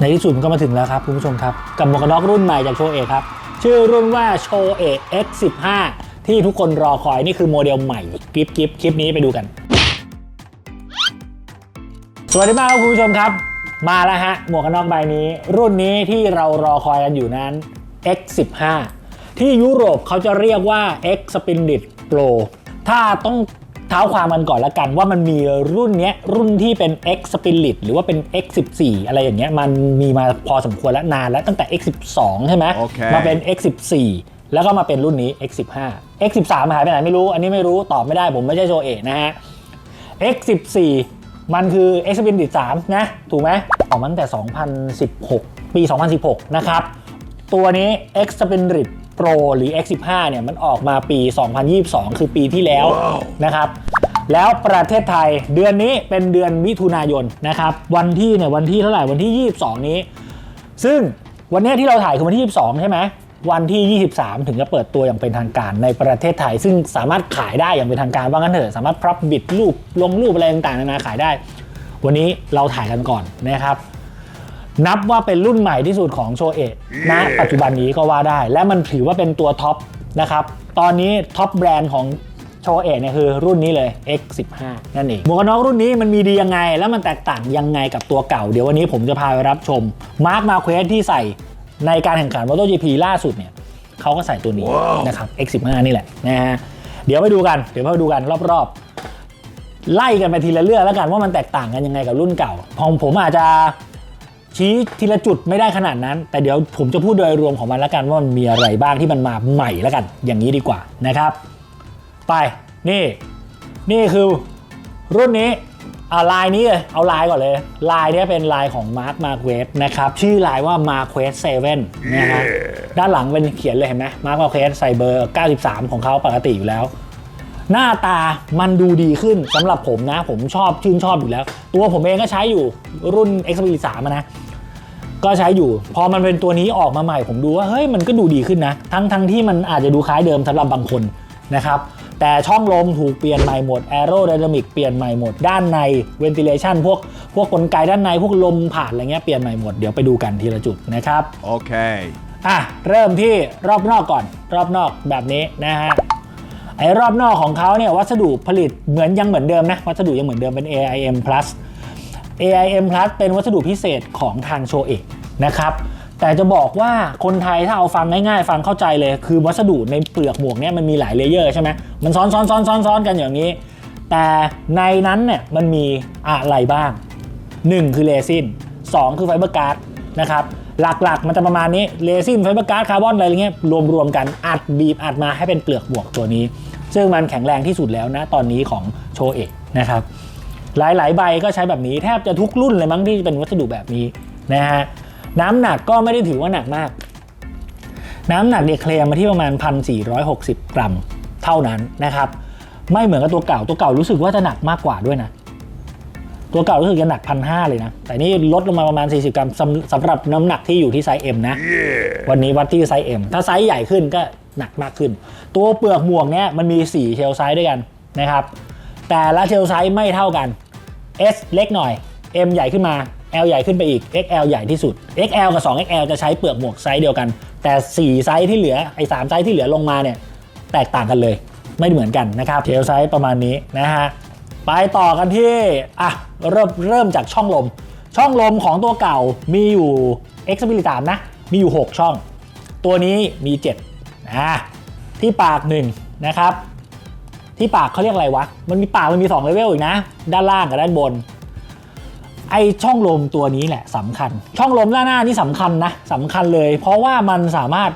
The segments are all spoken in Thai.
ในที่สุดก็มาถึงแล้วครับคุณผู้ชมครับ กับหมวกกันน็อกรุ่นใหม่จากโชเอครับ ชื่อรุ่นว่าโชเอ X15 ที่ทุกคนรอคอยนี่คือโมเดลใหม่กริปกริปคลิปนี้ไปดูกัน สวัสดีมากครับคุณผู้ชมครับ มาแล้วฮะ หมวกกันน็อกใบนี้ รุ่นนี้ที่เรารอคอยกันอยู่นั้น X15 ที่ยุโรปเขาจะเรียกว่า X Splendid Pro ถ้าต้อง เท้าความกันก่อนละกันว่ามันมีรุ่นเนี้ยรุ่นที่เป็น X Spirit หรือว่าเป็น X14 อะไรอย่างเงี้ยมันมีมาพอสมควรแล้วนานแล้วตั้งแต่ X12 ใช่ไหมโอเคมาเป็น X14 แล้วก็มาเป็นรุ่นนี้ X15 X13 หายไปไหนไม่รู้ อันนี้ไม่รู้ตอบไม่ได้ผมไม่ใช่โชเอะนะฮะ X14 มันคือ X Spendit 3นะ ถูกไหมออกมาตั้งแต่ 2016 ปี 2016 นะครับ ตัวนี้ X Spendit Pro หรือ X15 เนี่ยมันออกมาปี 2022 คือปีที่แล้วนะครับแล้วประเทศไทยเดือนนี้เป็นเดือนมิถุนายนนะครับวันที่เนี่ยวันที่เท่าไหร่วันที่ 22 นี้ ซึ่งวันเนี้ยที่เราถ่ายคือวันที่ 22 ใช่ไหมวันที่ 23 ถึงจะเปิดตัวอย่างเป็นทางการในประเทศไทย ซึ่งสามารถขายได้อย่างเป็นทางการว่างั้นเถอะสามารถพรับบิดรูปลงรูปอะไรต่างๆนานาขายได้ วันนี้เราถ่ายกันก่อนนะครับ นับว่าเป็นรุ่นใหม่ที่สุดของโชเอะณปัจจุบันนี้ก็ว่าได้ และมันถือว่าเป็นตัวท็อปนะครับ ตอนนี้ท็อปแบรนด์ของโชเอะเนี่ยคือรุ่นนี้เลย X15 นั่นเองหมวกกันน็อกรุ่นนี้มันมีดียังไง แล้วมันแตกต่างยังไงกับตัวเก่า เดี๋ยววันนี้ผมจะพาไปรับชมมาร์คมาเควสที่ใส่ในการแข่งขัน MotoGP ล่าสุดเนี่ยเขาก็ใส่ตัวนี้นะครับ X15 นี่แหละนะฮะเดี๋ยวไปดูกันเดี๋ยวไปดูกันรอบๆไล่กันไปทีละเรื่องแล้วกันว่ามันแตกต่างกันยังไงกับรุ่นเก่าของผมอาจจะ ชี้ทีละจุดไม่ได้ขนาดนั้น แต่เดี๋ยวผมจะพูดโดยรวมของมันแล้วกันว่ามันมีอะไรบ้างที่มันมาใหม่แล้วกัน อย่างนี้ดีกว่านะครับ ไปนี่ นี่คือรุ่นนี้เอาลายนี้เลยเอาลายก่อนเลย ลายเนี้ยเป็นลายของ Mark m a r q u e z นะครับ ชื่อลายว่า m a r q u e z 7นะฮะด้านหลังเป็นเขียนเลยเห็นไหม Mark m a r q u e z ใส่เบอร์ 93 ของเขาปกติอยู่แล้ว หน้าตามันดูดีขึ้นสำหรับผมนะ ผมชอบชื่นชอบอยู่แล้ว ตัวผมเองก็ใช้อยู่รุ่น x p e r i 3อะนะก็ใช้อยู่ พอมันเป็นตัวนี้ออกมาใหม่ผมดูว่าเฮ้ยมันก็ดูดีขึ้นนะ ทั้งทั้งที่มันอาจจะดูคล้ายเดิมสำหรับบางคนนะครับแต่ช่องลมถูกเปลี่ยนใหม่หมด aerodynamic เปลี่ยนใหม่หมด ด้านใน ventilation พวกพวกกลไกด้านในพวกลมผ่านอะไรเงี้ยเปลี่ยนใหม่หมด เดี๋ยวไปดูกันทีละจุดนะครับ Okay. อะ เริ่มที่รอบนอกก่อน รอบนอกแบบนี้นะฮะ ไอ้รอบนอกของเขาเนี่ยวัสดุผลิตเหมือนยังเหมือนเดิมนะวัสดุยังเหมือนเดิมเป็น AIM Plus AIM Plus เป็นวัสดุพิเศษของทางโชเอะนะครับแต่จะบอกว่าคนไทยถ้าเอาฟังง่ายๆ ฟังเข้าใจเลย คือวัสดุในเปลือกหมวกเนี่ยมันมีหลายเลเยอร์ใช่ไหมมันซ้อนซ้อนซ้อนซ้อนซ้อนกันอย่างนี้ แต่ในนั้นเนี่ยมันมีอะไรบ้าง 1 คือเรซิน2 คือไฟเบอร์การ์ดนะครับ หลักๆ มันจะประมาณนี้เรซินไฟเบอร์การ์ดคาร์บอนอะไรเงี้ยรวมๆกันอัดบีบอัดมาให้เป็นเปลือกบวกตัวนี้ ซึ่งมันแข็งแรงที่สุดแล้วนะตอนนี้ของโชเอะนะครับหลายๆ ใบก็ใช้แบบนี้แทบจะทุกรุ่นเลยมั้งที่เป็นวัสดุแบบนี้นะฮะน้ำหนักก็ไม่ได้ถือว่าหนักมาก น้ำหนักเนี่ยเคลมมาที่ประมาณ 1,460 กรัมเท่านั้นนะครับไม่เหมือนกับตัวเก่าตัวเก่ารู้สึกว่าจะหนักมากกว่าด้วยนะ ตัวเก่ารู้สึกจะหนักพันห้าเลยนะ แต่นี่ลดลงมาประมาณ 40 กรัมสำสำหรับน้ำหนักที่อยู่ที่ไซส์ M นะวันนี้วัดที่ไซส์ M ถ้าไซส์ใหญ่ขึ้นก็หนักมากขึ้น ตัวเปลือกหมวกเนี่ยมันมี 4 เชลไซส์ด้วยกันนะครับ แต่ละเชลไซส์ไม่เท่ากัน S เล็กหน่อย M ใหญ่ขึ้นมา L ใหญ่ขึ้นไปอีก XL ใหญ่ที่สุด XL กับ 2XL จะใช้เปลือกหมวกไซส์เดียวกัน แต่ 4 ไซส์ที่เหลือไอ้3ไซส์ที่เหลือลงมาเนี่ยแตกต่างกันเลย ไม่เหมือนกันนะครับเชลไซส์ประมาณนี้นะฮะ ไปต่อกันที่อะเริ่มเริ่มจากช่องลม ช่องลมของตัวเก่ามีอยู่ X p e r i 3นะ มีอยู่ 6 ช่อง ตัวนี้มี7นะที่ปาก1นะครับ ที่ปากเขาเรียกอะไรวะ มันมีปากมันมี2เลเวลอีกนะ ด้านล่างกับด้านบน ไอช่องลมตัวนี้แหละสำคัญ ช่องลมด้านหน้านี่สำคัญนะสำคัญเลย เพราะว่ามันสามารถ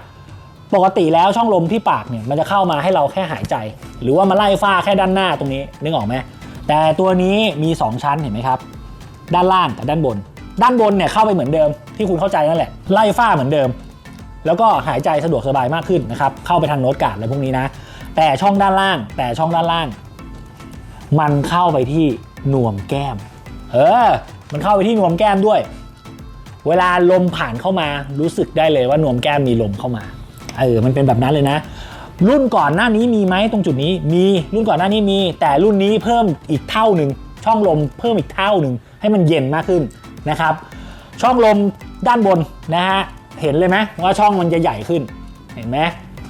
ปกติแล้วช่องลมที่ปากเนี่ยมันจะเข้ามาให้เราแค่หายใจ หรือว่ามาไล่ฝ้าแค่ด้านหน้าตรงนี้นึกออกไหม แต่ตัวนี้มี 2 ชั้นเห็นไหมครับ ด้านล่างกับด้านบน ด้านบนเนี่ยเข้าไปเหมือนเดิมที่คุณเข้าใจนั่นแหละ ไล่ฝ้าเหมือนเดิม แล้วก็หายใจสะดวกสบายมากขึ้นนะครับ เข้าไปทางโน้ตการ์ดอะไรพวกนี้นะ แต่ช่องด้านล่าง แต่ช่องด้านล่าง มันเข้าไปที่หน่วมแก้ม เออ มันเข้าไปที่หน่วมแก้มด้วย เวลาลมผ่านเข้ามารู้สึกได้เลยว่าหน่วมแก้มมีลมเข้ามา เออ มันเป็นแบบนั้นเลยนะ รุ่นก่อนหน้านี้มีไหมตรงจุดนี้มีรุ่นก่อนหน้านี้มี แต่รุ่นนี้เพิ่มอีกเท่าหนึ่งช่องลมเพิ่มอีกเท่าหนึ่งให้มันเย็นมากขึ้นนะครับ ช่องลมด้านบนนะฮะเห็นเลยไหมว่าช่องมันจะใหญ่ขึ้นเห็นไหม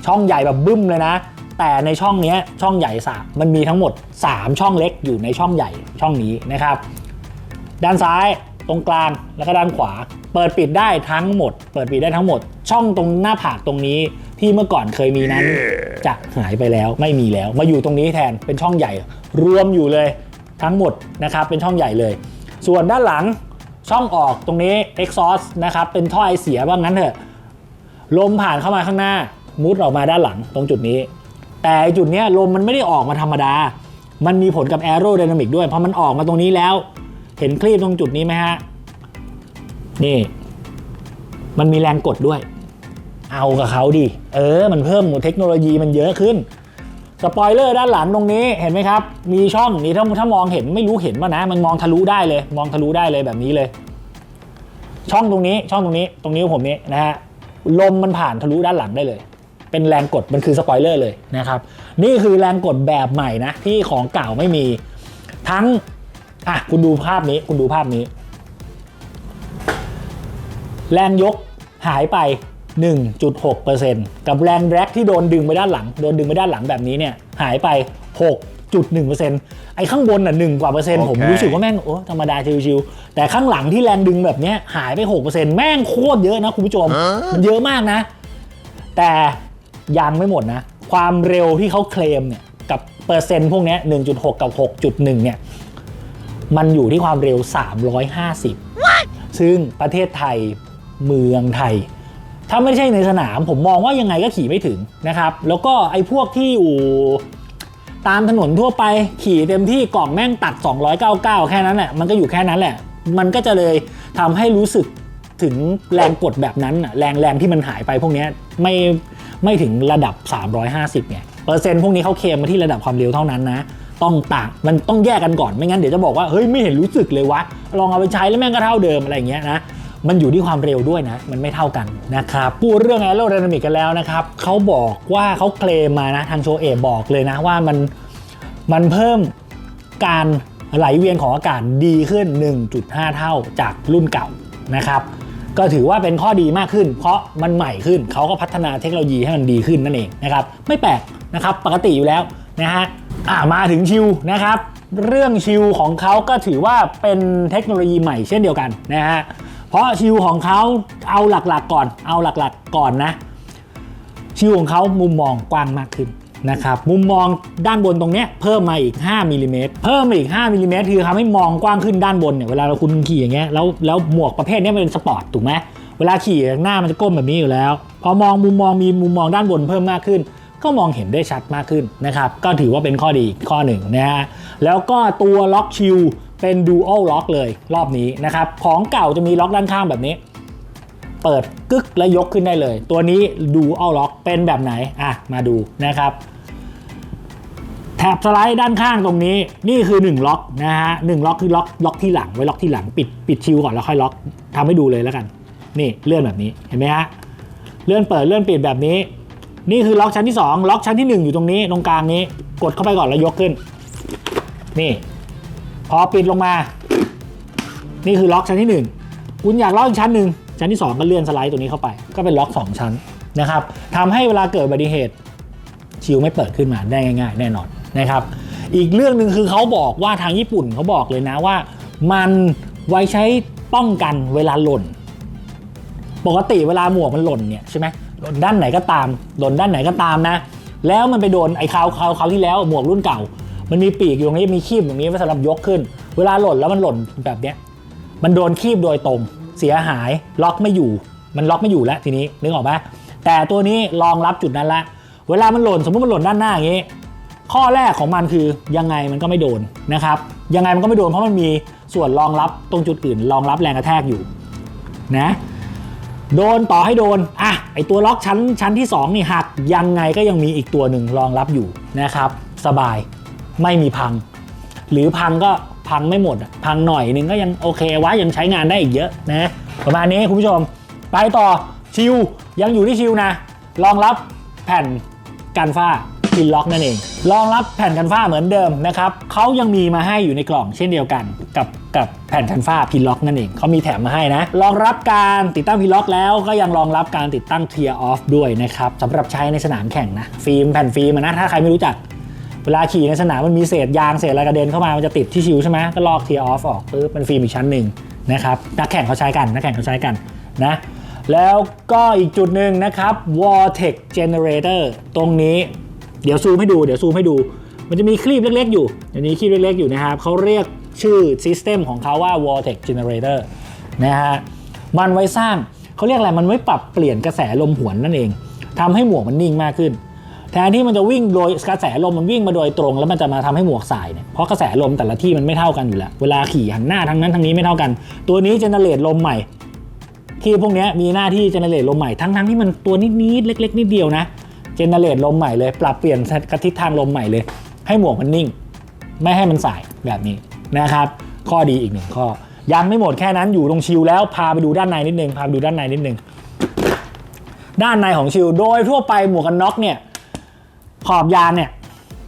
ช่องใหญ่แบบบึ้มเลยนะ แต่ในช่องนี้ช่องใหญ่สามมันมีทั้งหมด 3 ช่องเล็กอยู่ในช่องใหญ่ช่องนี้นะครับ ด้านซ้ายตรงกลางแล้วก็ด้านขวา เปิดปิดได้ทั้งหมด เปิดปิดได้ทั้งหมด ช่องตรงหน้าผากตรงนี้ ที่เมื่อก่อนเคยมีนั้น จะหายไปแล้วไม่มีแล้ว มาอยู่ตรงนี้แทนเป็นช่องใหญ่ รวมอยู่เลยทั้งหมดนะครับเป็นช่องใหญ่เลย ส่วนด้านหลังช่องออกตรงนี้ exhaust นะครับเป็นท่อไอเสียว่างั้นเถอะลมผ่านเข้ามาข้างหน้า มุดออกมาด้านหลังตรงจุดนี้ แต่ไอ้จุดเนี้ยลมมันไม่ได้ออกมาธรรมดา มันมีผลกับแอโร d y นามิกด้วยเพราะมันออกมาตรงนี้แล้ว เห็นคลีบตรงจุดนี้ไหมฮะนี่ มันมีแรงกดด้วย เอากับเขาดิ เออ มันเพิ่มเทคโนโลยีมันเยอะขึ้น สปอยเลอร์ด้านหลังตรงนี้เห็นไหมครับ มีช่องนี่ถ้าถ้ามองเห็นไม่รู้เห็นป่ะนะ มันมองทะลุได้เลย มองทะลุได้เลยแบบนี้เลย ช่องตรงนี้ช่องตรงนี้ตรงนิ้ผมนี้นะฮะลมมันผ่านทะลุด้านหลังได้เลย เป็นแรงกดมันคือสปอยเลอร์เลยนะครับ นี่คือแรงกดแบบใหม่นะที่ของเก่าไม่มี ทั้งอะคุณดูภาพนี้คุณดูภาพนี้ แรงยกหายไป 1.6%กับแรงแร็กที่โดนดึงไปด้านหลัง โดนดึงไปด้านหลังแบบนี้เนี่ยหายไป 6.1%ไอ้ข้างบนน่ะ1กว่าเปอร์เซ็นต์โอเคผมรู้สึกว่าแม่ง โอ้ธรรมดาชิวๆแต่ข้างหลังที่แรงดึงแบบเนี้ยหายไป 6%แม่งโคตรเยอะนะคุณผู้ชม มันเยอะมากนะ แต่ยังไม่หมดนะ ความเร็วที่เขาเคลมเนี่ยกับเปอร์เซ็นต์พวกเนี้ย1.6 กับ 6.1 เนี่ยมันอยู่ที่ความเร็ว 350 ซึ่งประเทศไทยเมืองไทย ถ้าไม่ใช่ในสนามผมมองว่ายังไงก็ขี่ไม่ถึงนะครับ แล้วก็ไอ้พวกที่อยู่ตามถนนทั่วไปขี่เต็มที่กล่องแม่งตัด 299 แค่นั้นแหละมันก็อยู่แค่นั้นแหละ มันก็จะเลยทำให้รู้สึกถึงแรงกดแบบนั้นแรงแรงที่มันหายไปพวกนี้ไม่ไม่ถึงระดับ 350เนี่ยเปอร์เซ็นต์พวกนี้เขาเคลมมาที่ระดับความเร็วเท่านั้นนะต้องต่างมันต้องแยกกันก่อนไม่งั้นเดี๋ยวจะบอกว่าเฮ้ยไม่เห็นรู้สึกเลยวะลองเอาไปใช้แล้วแม่งก็เท่าเดิมอะไรอย่างเงี้ยนะ มันอยู่ที่ความเร็วด้วยนะ มันไม่เท่ากันนะครับพูดเรื่องแอโร d y นามิกกันแล้วนะครับเขาบอกว่าเขาเคลมมานะทางโชเอะบอกเลยนะว่ามันมันเพิ่มการไหลเวียนของอากาศดีขึ้น 1.5 เท่าจากรุ่นเก่านะครับก็ถือว่าเป็นข้อดีมากขึ้น เพราะมันใหม่ขึ้นเขาก็พัฒนาเทคโนโลยีให้มันดีขึ้นนั่นเองนะครับไม่แปลกนะครับปกติอยู่แล้วนะฮะอ่ามาถึงชิวนะครับ เรื่องชิวของเขาก็ถือว่าเป็นเทคโนโลยีใหม่เช่นเดียวกันนะฮะ เพราะชิวของเขาเอาหลักๆก่อน เอาหลักๆก่อนนะ ชิวของเขามุมมองกว้างมากขึ้นนะครับ มุมมองด้านบนตรงนี้เพิ่มมาอีก 5มิลลิเมตร เพิ่มมาอีก 5มิลลิเมตรคือทำให้มองกว้างขึ้นด้านบนเนี่ย เวลาเราคุณขี่อย่างเงี้ย แล้วแล้วหมวกประเภทนี้มันเป็นสปอร์ตถูกไหมเวลาขี่หน้ามันจะก้มแบบนี้อยู่แล้ว พอมองมุมมองมีมุมมองด้านบนเพิ่มมากขึ้น ก็มองเห็นได้ชัดมากขึ้นนะครับ ก็ถือว่าเป็นข้อดีข้อหนึ่งนะฮะ แล้วก็ตัวล็อกชิล เป็นดูอัลล็อกเลยรอบนี้นะครับ ของเก่าจะมีล็อกด้านข้างแบบนี้ เปิดกึกแล้วยกขึ้นได้เลย ตัวนี้ดูอาล็อกเป็นแบบไหน อะ มาดูนะครับแถบสไลด์ด้านข้างตรงนี้นี่คือ 1 ล็อกนะฮะหนึ่งล็อกคือล็อกล็อกที่หลังไว้ล็อกที่หลังปิดปิดชิวก่อนแล้วค่อยล็อกทำให้ดูเลยแล้วกัน นี่เลื่อนแบบนี้เห็นไหมฮะเลื่อนเปิดเลื่อนปิดแบบนี้ นี่คือล็อกชั้นที่ 2 ล็อกชั้นที่ 1 อยู่ตรงนี้ตรงกลางนี้ กดเข้าไปก่อนแล้วยกขึ้น นี่ พอปิดลงมา นี่คือล็อกชั้นที่ 1 คุณอยากล็อกอีกชั้นหนึ่งชั้นที่ 2 ก็เลื่อนสไลด์ตัวนี้เข้าไป ก็เป็นล็อก 2 ชั้นนะครับทำให้เวลาเกิดอุบัติเหตุชิวไม่เปิดขึ้นมาได้ง่ายๆ แน่นอนนะครับอีกเรื่องหนึ่งคือเขาบอกว่าทางญี่ปุ่นเขาบอกเลยนะว่า มันไว้ใช้ป้องกันเวลาหล่น ปกติเวลาหมวกมันหล่นเนี่ยใช่ไหมหล่นด้านไหนก็ตาม หล่นด้านไหนก็ตามนะ แล้วมันไปโดนไอ้คราวคราวคราวที่แล้วหมวกรุ่นเก่า มันมีปีกอยู่ตรงนี้มีคีบตรงนี้ไว้สำหรับยกขึ้น เวลาหล่นแล้วมันหล่นแบบเนี้ยมันโดนคีบโดยตรงเสียหายล็อกไม่อยู่ มันล็อกไม่อยู่แล้วทีนี้นึกออกปะแต่ตัวนี้รองรับจุดนั้นละ เวลามันหล่นสมมติมันหล่นด้านหน้าอย่างนี้ ข้อแรกของมันคือยังไงมันก็ไม่โดนนะครับยังไงมันก็ไม่โดนเพราะมันมีส่วนรองรับตรงจุดอื่นรองรับแรงกระแทกอยู่นะโดนต่อให้โดนอะไอตัวล็อกชั้นชั้นที่ 2 นี่หักยังไงก็ยังมีอีกตัวหนึ่งรองรับอยู่นะครับ สบาย ไม่มีพัง หรือพังก็พังไม่หมด พังหน่อยนึงก็ยังโอเควะยังใช้งานได้อีกเยอะนะประมาณนี้คุณผู้ชม ไปต่อชิวยังอยู่ที่ชิวนะรองรับแผ่นกันฝ้าพินล็อกนั่นเองรองรับแผ่นกันฝ้าเหมือนเดิมนะครับเขายังมีมาให้อยู่ในกล่องเช่นเดียวกัน กับกับแผ่นกันฝ้าพิล็อกนั่นเองเขามีแถมมาให้นะรองรับการติดตั้งพิล็อกแล้วก็ยังรองรับการติดตั้งเทียร์ออฟด้วยนะครับสำหรับใช้ในสนามแข่งนะฟิล์มแผ่นฟิล์มนะถ้าใครไม่รู้จัก เวลาขี่ในสนามมันมีเศษยางเศษอะไรกระเด็นเข้ามา มันจะติดที่ชิวใช่ไหมก็ลอกเทียร์ออฟออกปุ๊บเป็นฟิล์มอีกชั้นหนึ่งนะครับนักแข่งเขาใช้กันนักแข่งเขาใช้กันนะแล้วก็อีกจุดหนึ่งนะครับ Vortex Generator ตรงนี้เดี๋ยวซูมให้ดูเดี๋ยวซูมให้ดู มันจะมีคลีบเล็กๆอยู่เดี๋ยวนี้คลีบเล็กๆอยู่นะครับเขาเรียกชื่อซิสเต็มของเขาว่า Vortex Generator นะฮะมันไว้สร้างเขาเรียกอะไรมันไว้ปรับเปลี่ยนกระแสลมหวนนั่นเองทำให้หมวกมันนิ่งมากขึ้น แทนที่มันจะวิ่งโดยกระแสลมมันวิ่งมาโดยตรง แล้วมันจะมาทำให้หมวกสายเนี่ยเพราะกระแสลมแต่ละที่มันไม่เท่ากันอยู่แล้วเวลาขี่หันหน้าทั้งนั้นทั้งนี้ไม่เท่ากัน ตัวนี้เจเนเรตลมใหม่ ที่พวกนี้มีหน้าที่เจเนเรตลมใหม่ทั้งทั้งๆที่มันตัวนิดๆเล็ก ๆนิดเดียวนะเจเนเรตลมใหม่เลย ปรับเปลี่ยนกระทิศทางลมใหม่เลย ให้หมวกมันนิ่ง ไม่ให้มันสายแบบนี้นะครับ ข้อดีอีกหนึ่งข้อ ยังไม่หมดแค่นั้นอยู่ตรงชิลแล้วพาไปดูด้านในนิดนึงพาไปดูด้านในนิดนึงด้านในของชิลโดยทั่วไปหมวกกันน็อกเนี่ย ขอบยางเนี่ย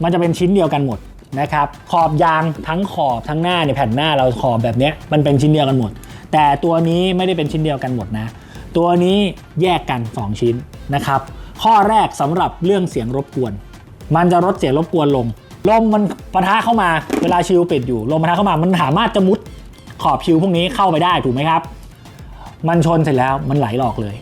มันจะเป็นชิ้นเดียวกันหมดนะครับขอบยางทั้งขอบทั้งหน้าเนี่ยแผ่นหน้าเราขอบแบบนี้มันเป็นชิ้นเดียวกันหมด แต่ตัวนี้ไม่ได้เป็นชิ้นเดียวกันหมดนะ ตัวนี้แยกกัน 2 ชิ้นนะครับ ข้อแรกสำหรับเรื่องเสียงรบกวน มันจะลดเสียงรบกวนลงลมมันปะทะเข้ามาเวลาชิลปิดอยู่ลมปะทะเข้ามามันสามารถจะมุดขอบชิลพวกนี้เข้าไปได้ถูกไหมครับ มันชนเสร็จแล้วมันไหลหลอกเลย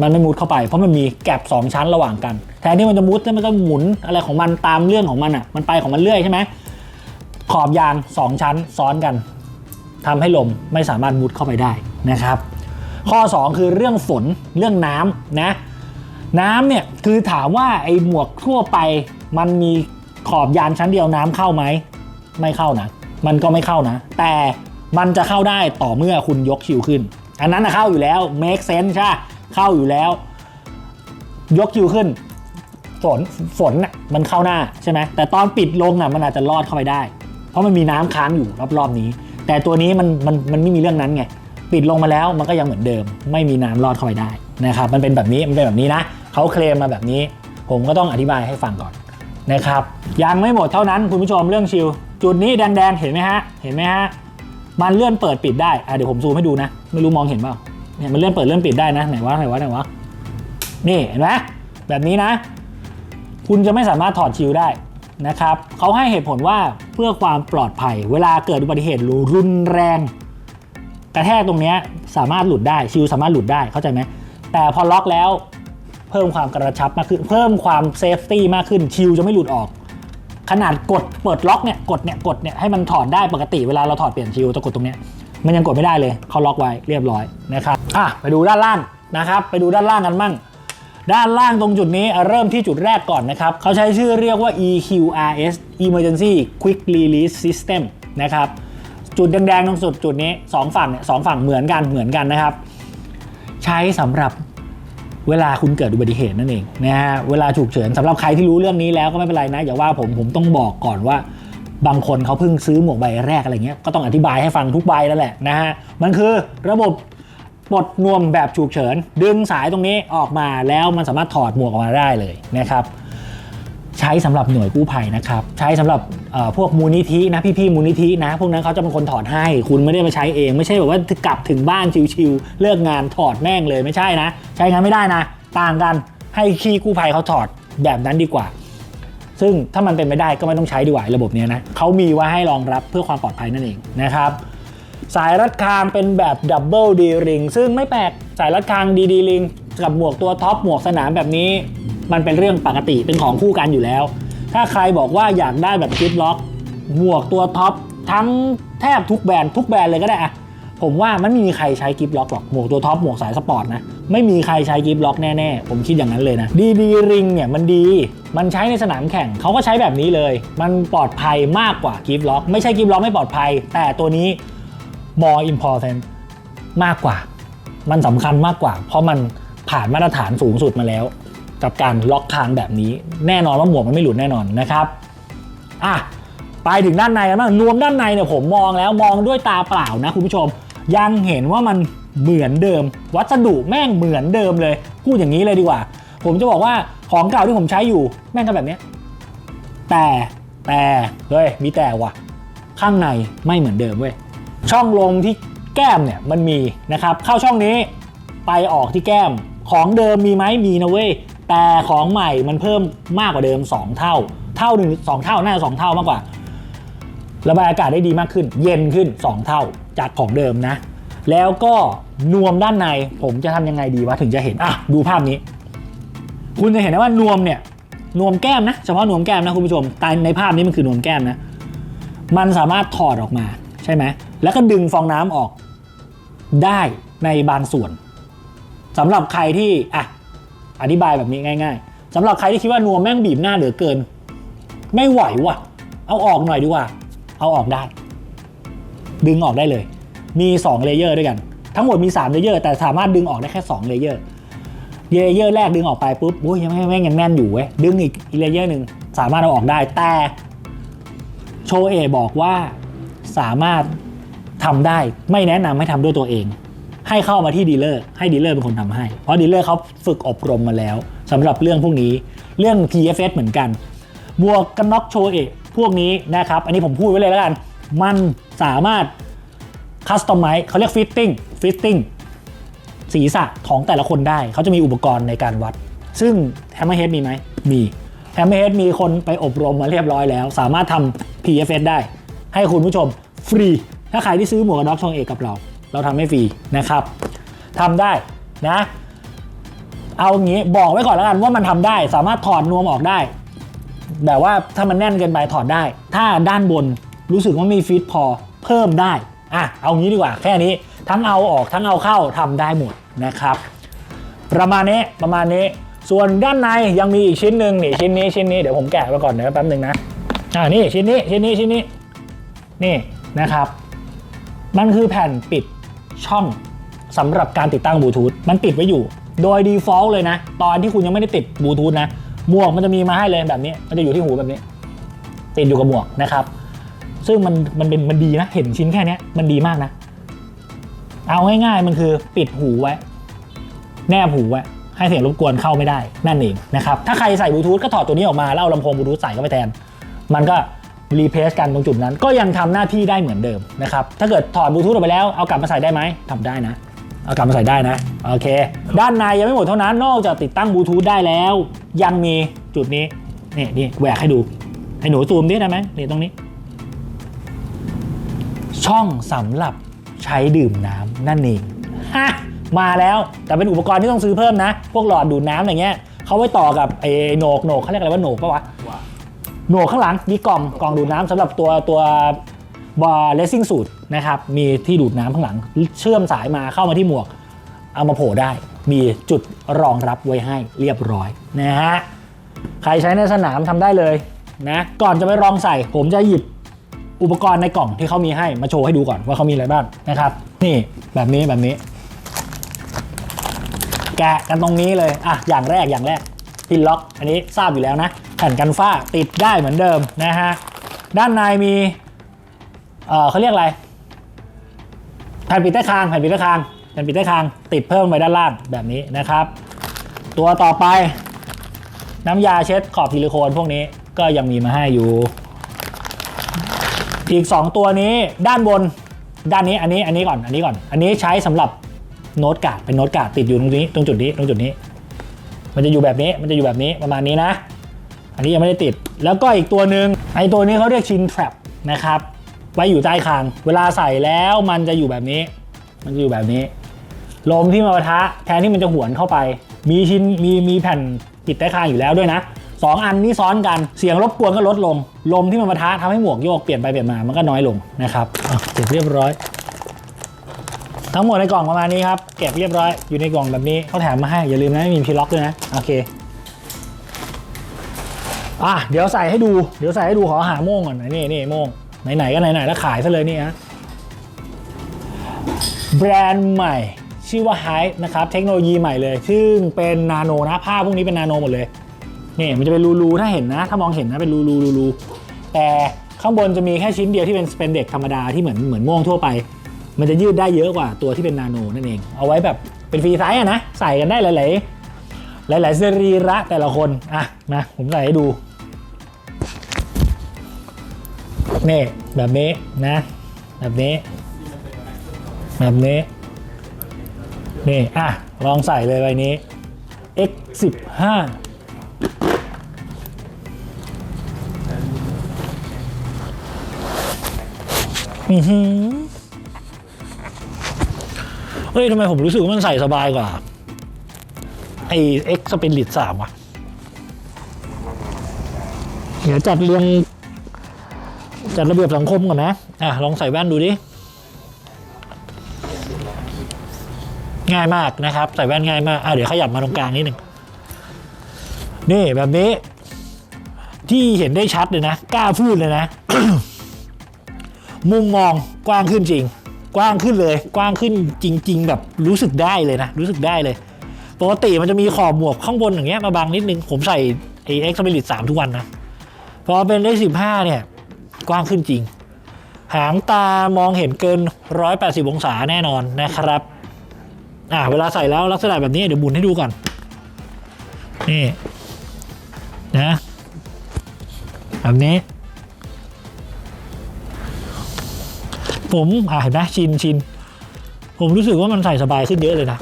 มันไม่มุดเข้าไปเพราะมันมีแกลบสองชั้นระหว่างกันแทนที่มันจะมุดแล้วมันก็หมุนอะไรของมันตามเรื่องของมันอะมันไปของมันเรื่อยใช่ไหมขอบยางสองชั้นซ้อนกันทำให้ลมไม่สามารถมุดเข้าไปได้นะครับ ข้อ 2 คือเรื่องฝนเรื่องน้ำนะน้ำเนี่ยคือถามว่าไอ้หมวกทั่วไปมันมีขอบยางชั้นเดียวน้ำเข้าไหมไม่เข้านะ มันก็ไม่เข้านะ แต่มันจะเข้าได้ต่อเมื่อคุณยกชิวขึ้น อันนั้นนะเข้าอยู่แล้ว make sense ใช่ เข้าอยู่แล้ว ยกคิวขึ้น ฝนฝนน่ะมันเข้าหน้าใช่ไหมแต่ตอนปิดลงอะมันอาจจะรอดเข้าไปได้ เพราะมันมีน้ำค้างอยู่รอบๆนี้ แต่ตัวนี้มันมันมันไม่มีเรื่องนั้นไงปิดลงมาแล้วมันก็ยังเหมือนเดิม ไม่มีน้ำรอดเข้าไปได้นะครับมันเป็นแบบนี้มันเป็นแบบนี้นะเขาเคลมมาแบบนี้ ผมก็ต้องอธิบายให้ฟังก่อนนะครับยังไม่หมดเท่านั้นคุณผู้ชมเรื่องชิลจุดนี้แดงๆเห็นไหมฮะเห็นไหมฮะมันเลื่อนเปิดปิดได้อะเดี๋ยวผมซูมให้ดูนะ ไม่รู้มองเห็นเปล่า เนี่ยมันเลื่อนเปิดเลื่อนปิดได้นะไหนวะไหนวะไหนวะนี่เห็นไหมแบบนี้นะ คุณจะไม่สามารถถอดชิลได้นะครับเขาให้เหตุผลว่าเพื่อความปลอดภัย เวลาเกิดอุบัติเหตุรุนแรง กระแทกตรงนี้สามารถหลุดได้ชิลสามารถหลุดได้เข้าใจไหมแต่พอล็อกแล้วเพิ่มความกระชับมากขึ้น เพิ่มความเซฟตี้มากขึ้นชิลจะไม่หลุดออก ขนาดกดเปิดล็อกเนี่ยกดเนี่ยกดเนี่ยให้มันถอดได้ปกติเวลาเราถอดเปลี่ยนชิลจะกดตรงเนี้ยมันยังกดไม่ได้เลยเขาล็อกไว้เรียบร้อยนะครับ อะไปดูด้านล่างนะครับ ไปดูด้านล่างกันมั่ง ด้านล่างตรงจุดนี้เริ่มที่จุดแรกก่อนนะครับ เขาใช้ชื่อเรียกว่า EQRS Emergency Quick Release System นะครับ จุดแดงๆตรงสุดจุดนี้สองฝั่งเนี่ยสองฝั่งเหมือนกันเหมือนกันนะครับ ใช้สำหรับเวลาคุณเกิดอุบัติเหตุนั่นเองนะฮะเวลาฉุกเฉินสำหรับใครที่รู้เรื่องนี้แล้วก็ไม่เป็นไรนะอย่าว่าผมผมต้องบอกก่อนว่าบางคนเขาเพิ่งซื้อหมวกใบแรกอะไรเงี้ยก็ต้องอธิบายให้ฟังทุกใบแล้วแหละนะฮะมันคือระบบ ปลดนวมแบบฉุกเฉิน ดึงสายตรงนี้ออกมาแล้วมันสามารถถอดหมวกออกมาได้เลยนะครับใช้สำหรับหน่วยกู้ภัยนะครับ ใช้สำหรับพวกมูลนิธินะพี่ๆมูลนิธินะ พวกนั้นเขาจะเป็นคนถอดให้ คุณไม่ได้มาใช้เอง ไม่ใช่แบบว่ากลับถึงบ้านชิวๆเลิกงานถอดแม่งเลยไม่ใช่นะ ใช้งานไม่ได้นะ ต่างกันให้ขี้กู้ภัยเขาถอดแบบนั้นดีกว่า ซึ่งถ้ามันเป็นไม่ได้ก็ไม่ต้องใช้ดีกว่าระบบเนี้ยนะเขามีไว้ให้รองรับเพื่อความปลอดภัยนั่นเองนะครับ สายรัดคางเป็นแบบดับเบิลดีริงซึ่งไม่แปลกสายรัดคางดีดีริงกับหมวกตัวท็อปหมวกสนามแบบนี้ มันเป็นเรื่องปกติเป็นของคู่กันอยู่แล้ว ถ้าใครบอกว่าอยากได้แบบกิฟล็อกหมวกตัวท็อปทั้งแทบทุกแบรนด์ทุกแบรนด์เลยก็ได้อะผมว่ามันไม่มีใครใช้กิฟล็อกหรอกหมวกตัวท็อปหมวกสายสปอร์ตนะไม่มีใครใช้กิฟล็อกแน่ๆ ผมคิดอย่างนั้นเลยนะดีดีริงเนี่ยมันดี มันใช้ในสนามแข่งเขาก็ใช้แบบนี้เลย มันปลอดภัยมากกว่ากิฟล็อกไม่ใช่กิฟล็อกไม่ปลอดภัย แต่ตัวนี้ more important มากกว่า มันสำคัญมากกว่า เพราะมันผ่านมาตรฐานสูงสุดมาแล้ว กับการล็อกคางแบบนี้ แน่นอนว่าหมวกมันไม่หลุดแน่นอนนะครับอะไปถึงด้านในกันบ้างนวมด้านในเนี่ยผมมองแล้วมองด้วยตาเปล่านะคุณผู้ชม ยังเห็นว่ามันเหมือนเดิม วัสดุแม่งเหมือนเดิมเลย พูดอย่างนี้เลยดีกว่า ผมจะบอกว่าของเก่าที่ผมใช้อยู่แม่งก็แบบนี้ แต่แต่เฮ้ยมีแต่ว่ะ ข้างในไม่เหมือนเดิมเว้ย ช่องลมที่แก้มเนี่ยมันมีนะครับ เข้าช่องนี้ไปออกที่แก้มของเดิมมีไหมมีนะเว้ยแต่ของใหม่มันเพิ่มมากกว่าเดิม 2 เท่า เท่าหนึ่งสองเท่าน่าจะสองเท่ามากกว่าระบายอากาศได้ดีมากขึ้น เย็นขึ้น 2 เท่าจากของเดิมนะ แล้วก็นวมด้านในผมจะทำยังไงดีวะถึงจะเห็นอะดูภาพนี้ คุณจะเห็นได้ว่านวมเนี่ยนวมแก้มนะเฉพาะนวมแก้มนะคุณผู้ชมแต่ในภาพนี้มันคือนวมแก้มนะ มันสามารถถอดออกมาใช่ไหมแล้วก็ดึงฟองน้ำออกได้ในบางส่วนสำหรับใครที่อะอธิบายแบบนี้ง่าย ๆสำหรับใครที่คิดว่านวมแม่งบีบหน้าเหลือเกิน ไม่ไหวว่ะ เอาออกหน่อยดีกว่า เอาออกได้ ดึงออกได้เลย มี2เลเยอร์ด้วยกัน ทั้งหมดมี3เลเยอร์แต่สามารถดึงออกได้แค่2เลเยอร์เลเยอร์แรกดึงออกไปปุ๊บอุ้ยยังแม่งยังแน่นอยู่เว้ยดึงอีกอีกเลเยอร์หนึ่งสามารถเอาออกได้แต่โชเอบอกว่าสามารถ ทำได้ไม่แนะนำให้ทำด้วยตัวเอง ให้เข้ามาที่ดีลเลอร์ให้ดีลเลอร์เป็นคนทำให้ เพราะดีลเลอร์เขาฝึกอบรมมาแล้วสำหรับเรื่องพวกนี้เรื่อง TFS เหมือนกันหมวกกันน็อกโชเอะพวกนี้นะครับ อันนี้ผมพูดไว้เลยแล้วกัน มันสามารถคัสตอมไมซ์เขาเรียกฟิตติ้งฟิตติ้งศีรษะของแต่ละคนได้ เขาจะมีอุปกรณ์ในการวัด ซึ่งแฮมเมอร์เฮดมีไหมมีแฮมเมอร์เฮดมีคนไปอบรมมาเรียบร้อยแล้ว สามารถทำ PFS ได้ ให้คุณผู้ชมฟรี ถ้าใครที่ซื้อหมวกกันน็อกชงเอกกับเรา เราทำให้ฟรีนะครับทำได้นะ เอางี้บอกไว้ก่อนแล้วกันว่ามันทำได้ สามารถถอดนวมออกได้ แบบว่าถ้ามันแน่นเกินไปถอดได้ ถ้าด้านบนรู้สึกว่ามีฟิตพอเพิ่มได้อะเอางี้ดีกว่าแค่นี้ทั้งเอาออกทั้งเอาเข้าทำได้หมดนะครับ ประมาณนี้ประมาณนี้ส่วนด้านในยังมีอีกชิ้นหนึ่งนี่ชิ้นนี้ชิ้นนี้เดี๋ยวผมแกะมาก่อนเดี๋ยวแป๊บหนึ่งนะอ่านี่ชิ้นนี้ชิ้นนี้ชิ้นนี้นี่นะครับ มันคือแผ่นปิดช่องสำหรับการติดตั้งบลูทูธมันปิดไว้อยู่ โดย default เลยนะ ตอนที่คุณยังไม่ได้ติดบลูทูธนะหมวกมันจะมีมาให้เลยแบบนี้ มันจะอยู่ที่หูแบบนี้ ติดอยู่กับหมวกนะครับ ซึ่งมันมันเป็นมันดีนะ เห็นชิ้นแค่นี้มันดีมากนะ เอาง่ายๆมันคือปิดหูไว้ แนบหูไว้ให้เสียงรบกวนเข้าไม่ได้นั่นเองนะครับถ้าใครใส่บลูทูธก็ถอดตัวนี้ออกมาแล้วเอาลำโพงบลูทูธใส่เข้าไปแทน มันก็ รีเพลซกันตรงจุดนั้น ก็ยังทำหน้าที่ได้เหมือนเดิมนะครับถ้าเกิดถอดบลูทูธออกไปแล้วเอากลับมาใส่ได้ไหมทำได้นะเอากลับมาใส่ได้นะโอเค ด้านในยังไม่หมดเท่านั้นนอกจากติดตั้งบลูทูธได้แล้ว ยังมีจุดนี้นี่นี่แหวกให้ดูให้หนูซูมดิได้ไหมนี่ตรงนี้ ช่องสำหรับใช้ดื่มน้ำนั่นเองฮะมาแล้วแต่เป็นอุปกรณ์ที่ต้องซื้อเพิ่มนะ พวกหลอดดูดน้ำอะไรเงี้ยเขาไว้ต่อกับไอ้โหนกโหนกเขาเรียกอะไรว่าโหนกปะวะ หนกข้างหลังมีกล่องกล่องดูดน้ำสำหรับตัวตัวบอเลสซิ่งสูตรนะครับมีที่ดูดน้ำข้างหลังเชื่อมสายมาเข้ามาที่หมวก เอามาโผล่ได้ มีจุดรองรับไว้ให้เรียบร้อยนะฮะใครใช้ในสนามทำได้เลยนะก่อนจะไปลองใส่ผมจะหยิบอุปกรณ์ในกล่องที่เขามีให้มาโชว์ให้ดูก่อนว่าเขามีอะไรบ้างนะครับ นี่แบบนี้แบบนี้ แกะกันตรงนี้เลยอะอย่างแรกอย่างแรก พินล็อก อันนี้ทราบอยู่แล้วนะ แผ่นกันฝ้าติดได้เหมือนเดิมนะฮะ ด้านในมี เออเขาเรียกอะไร แผ่นปิดใต้คาง แผ่นปิดใต้คาง แผ่นปิดใต้คาง ติดเพิ่มไว้ด้านล่างแบบนี้นะครับ ตัวต่อไป น้ำยาเช็ดขอบซิลิโคนพวกนี้ก็ยังมีมาให้อยู่ อีก 2 ตัวนี้ด้านบน ด้านนี้ อันนี้ อันนี้ก่อน อันนี้ก่อน อันนี้ใช้สำหรับโน้ตการ์ดเป็นโน้ตการ์ดติดอยู่ตรงนี้ ตรงจุดนี้ ตรงจุดนี้ มันจะอยู่แบบนี้ มันจะอยู่แบบนี้ประมาณนี้นะ อันนี้ยังไม่ได้ติด แล้วก็อีกตัวหนึ่งไอตัวนี้เขาเรียกชินแทรปนะครับ ไว้อยู่ใต้คาง เวลาใส่แล้วมันจะอยู่แบบนี้ มันจะอยู่แบบนี้ ลมที่มาปะทะแทนที่มันจะหวนเข้าไป มีชิ้น มี มีแผ่นปิดใต้คางอยู่แล้วด้วยนะสองอันนี้ซ้อนกัน เสียงรบกวนก็ลดลง ลมที่มันปะทะทำให้หมวกโยกเปลี่ยนไปเปลี่ยนมา มันก็น้อยลงนะครับเสร็จเรียบร้อย ทั้งหมดในกล่องประมาณนี้ครับ เก็บเรียบร้อยอยู่ในกล่องแบบนี้เขาแถมมาให้อย่าลืมนะไม่มีพีล็อกด้วยนะ โอเคอะเดี๋ยวใส่ให้ดูเดี๋ยวใส่ให้ดูขอหาโม่งก่อนนะนี่นี่โม่งไหนๆก็ไหนๆแล้วขายซะเลยนี่ฮะแบรนด์ใหม่ชื่อว่า Hype นะครับเทคโนโลยีใหม่เลยซึ่งเป็นนาโนนะผ้าพวกนี้เป็นนาโนหมดเลยนี่มันจะเป็นรูๆถ้าเห็นนะ ถ้ามองเห็นนะเป็นรูๆรูๆแต่ข้างบนจะมีแค่ชิ้นเดียวที่เป็นสเปนเด็กธรรมดาที่เหมือนเหมือนโม่งทั่วไป มันจะยืดได้เยอะกว่าตัวที่เป็นนาโนนั่นเอง เอาไว้แบบเป็นฟรีไซส์อะนะ ใส่กันได้หลาย ๆ หลาย ๆ สรีระแต่ละคน อะมาผมใส่ให้ดู นี่ แบบนี้นะ แบบนี้ แบบนี้ นี่ อะ ลองใส่เลยใบนี้ x 1 5อือหือ เฮ้ยทำไมผมรู้สึกว่ามันใส่สบายกว่า ไอ X สเป็นลิดสามวะเดี๋ยวจัดเรียง จัดระเบียบสังคมก่อนนะ อะ ลองใส่แว่นดูดิ ง่ายมากนะครับ ใส่แว่นง่ายมาก อะ เดี๋ยวขยับมาตรงกลางนิดหนึ่ง นี่แบบนี้ ที่เห็นได้ชัดเลยนะ กล้าพูดเลยนะ มุมมองกว้างขึ้นจริง กว้างขึ้นเลย กว้างขึ้นจริง ๆ แบบรู้สึกได้เลยนะ รู้สึกได้เลย ปกติมันจะมีขอบหมวกข้างบนอย่างเงี้ยมาบังนิดนึง ผมใส่ไอเอ็กซ์เมลิตสามทุกวันนะ พอเป็นเลขสิบห้าเนี่ย กว้างขึ้นจริง หางตามองเห็นเกิน 180 องศาแน่นอนนะครับ อ่าเวลาใส่แล้วลักษณะแบบนี้เดี๋ยวบุนให้ดูก่อน นี่ นะแบบนี้ ผมอ่าเห็นไหมชินชินผมรู้สึกว่ามันใส่สบายขึ้นเยอะเลยนะ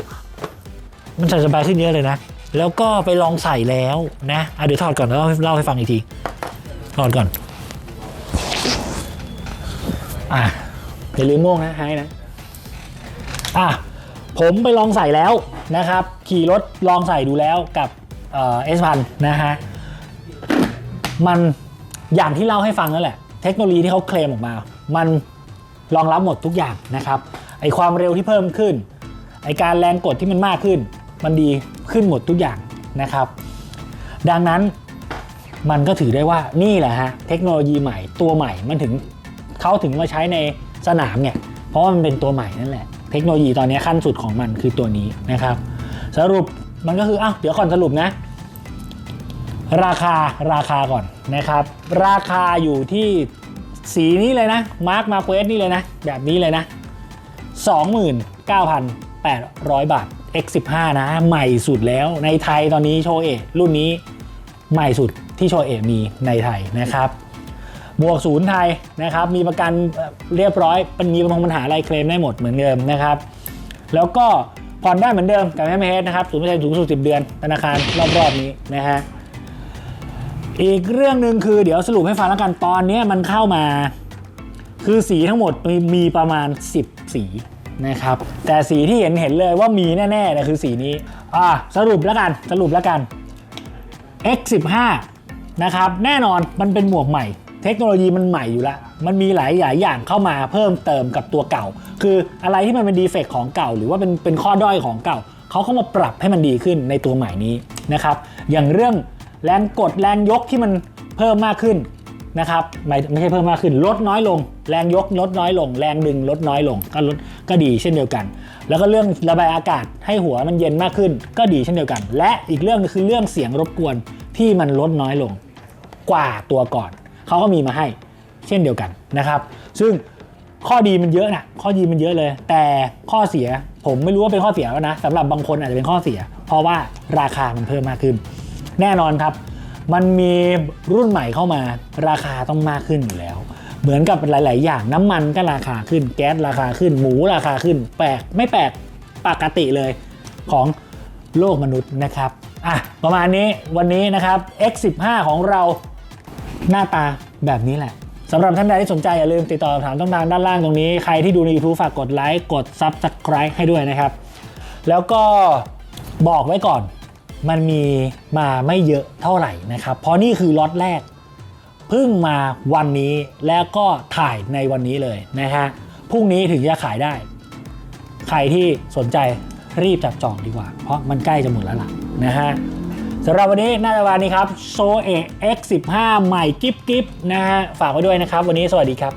มันใส่สบายขึ้นเยอะเลยนะ แล้วก็ไปลองใส่แล้วนะอะเดี๋ยวถอดก่อนแล้วเล่าให้ฟังอีกที ถอดก่อน อะอย่าลืมม่วงนะไฮนะ อะผมไปลองใส่แล้วนะครับ ขี่รถลองใส่ดูแล้วกับเอสพันนะฮะ มันอย่างที่เล่าให้ฟังนั่นแหละ เทคโนโลยีที่เขาเคลมออกมา มัน รองรับหมดทุกอย่างนะครับไอความเร็วที่เพิ่มขึ้นไอการแรงกดที่มันมากขึ้น มันดีขึ้นหมดทุกอย่างนะครับ ดังนั้นมันก็ถือได้ว่านี่แหละฮะเทคโนโลยีใหม่ตัวใหม่มันถึงเขาถึงมาใช้ในสนามเนี่ยเพราะมันเป็นตัวใหม่นั่นแหละเทคโนโลยีตอนนี้ขั้นสุดของมันคือตัวนี้นะครับ สรุปมันก็คืออ้าวเดี๋ยวก่อนสรุปนะ ราคาราคาก่อนนะครับ ราคาอยู่ที่ สีนี้เลยนะมาร์คมาเควสนี่เลยนะ แบบนี้เลยนะ 29,800 บาท X15 นะ ใหม่สุดแล้วในไทยตอนนี้โชเอรุ่นนี้ใหม่สุดที่โชเอมีในไทยนะครับ บวกศูนย์ไทยนะครับ มีประกันเรียบร้อยมันมีปัญหาอะไรเคลมได้หมดเหมือนเดิมนะครับ แล้วก็ผ่อนได้เหมือนเดิมกับแอมเฮดนะครับศูนย์เปอร์เซ็นต์สูงสุด10 เดือนธนาคารรอบๆนี้นะฮะ อีกเรื่องหนึ่งคือเดี๋ยวสรุปให้ฟังแล้วกันตอนนี้มันเข้ามา คือสีทั้งหมดมีมีประมาณ 10 สีนะครับ แต่สีที่เห็นเห็นเลยว่ามีแน่ๆนะคือสีนี้อ่าสรุปแล้วกันสรุปแล้วกัน X15 นะครับแน่นอนมันเป็นหมวกใหม่ เทคโนโลยีมันใหม่อยู่แล้ว มันมีหลายหลายอย่างเข้ามาเพิ่มเติมกับตัวเก่า คืออะไรที่มันเป็นดีเฟกของเก่า หรือว่าเป็นเป็นข้อด้อยของเก่าเขาเข้ามาปรับให้มันดีขึ้นในตัวใหม่นี้นะครับ อย่างเรื่อง แรงกดแรงยกที่มันเพิ่มมากขึ้นนะครับไม่ไม่ใช่เพิ่มมากขึ้นลดน้อยลง แรงยกลดน้อยลง แรงดึงลดน้อยลงก็ลดก็ดีเช่นเดียวกัน แล้วก็เรื่องระบายอากาศให้หัวมันเย็นมากขึ้น ก็ดีเช่นเดียวกัน และอีกเรื่องคือเรื่องเสียงรบกวนที่มันลดน้อยลงกว่าตัวก่อน เขาก็มีมาให้เช่นเดียวกันนะครับ ซึ่งข้อดีมันเยอะนะข้อดีมันเยอะเลย แต่ข้อเสียผมไม่รู้ว่าเป็นข้อเสียแล้วนะสำหรับบางคนอาจจะเป็นข้อเสีย เพราะว่าราคามันเพิ่มมากขึ้น แน่นอนครับ มันมีรุ่นใหม่เข้ามา ราคาต้องมากขึ้นอยู่แล้ว เหมือนกับหลาย ๆ อย่างน้ำมันก็ราคาขึ้น แก๊สราคาขึ้น หมูราคาขึ้น แปลกไม่แปลกปกติเลยของโลกมนุษย์นะครับอะประมาณนี้วันนี้นะครับ X15 ของเราหน้าตาแบบนี้แหละสำหรับท่านใดที่สนใจอย่าลืมติดต่อถามต้องทางด้านล่างตรงนี้ ใครที่ดูใน YouTube ฝากกดไลค์กด Subscribe ให้ด้วยนะครับ แล้วก็บอกไว้ก่อน มันมีมาไม่เยอะเท่าไหร่นะครับ เพราะนี่คือล็อตแรกเพิ่งมาวันนี้แล้วก็ถ่ายในวันนี้เลยนะฮะพรุ่งนี้ถึงจะขายได้ ใครที่สนใจรีบจับจองดีกว่า เพราะมันใกล้จะหมดแล้วล่ะนะฮะสำหรับวันนี้น่าจะวันนี้ครับโซเอ X15 ใหม่กิฟกิฟนะฮะฝากไว้ด้วยนะครับ วันนี้สวัสดีครับ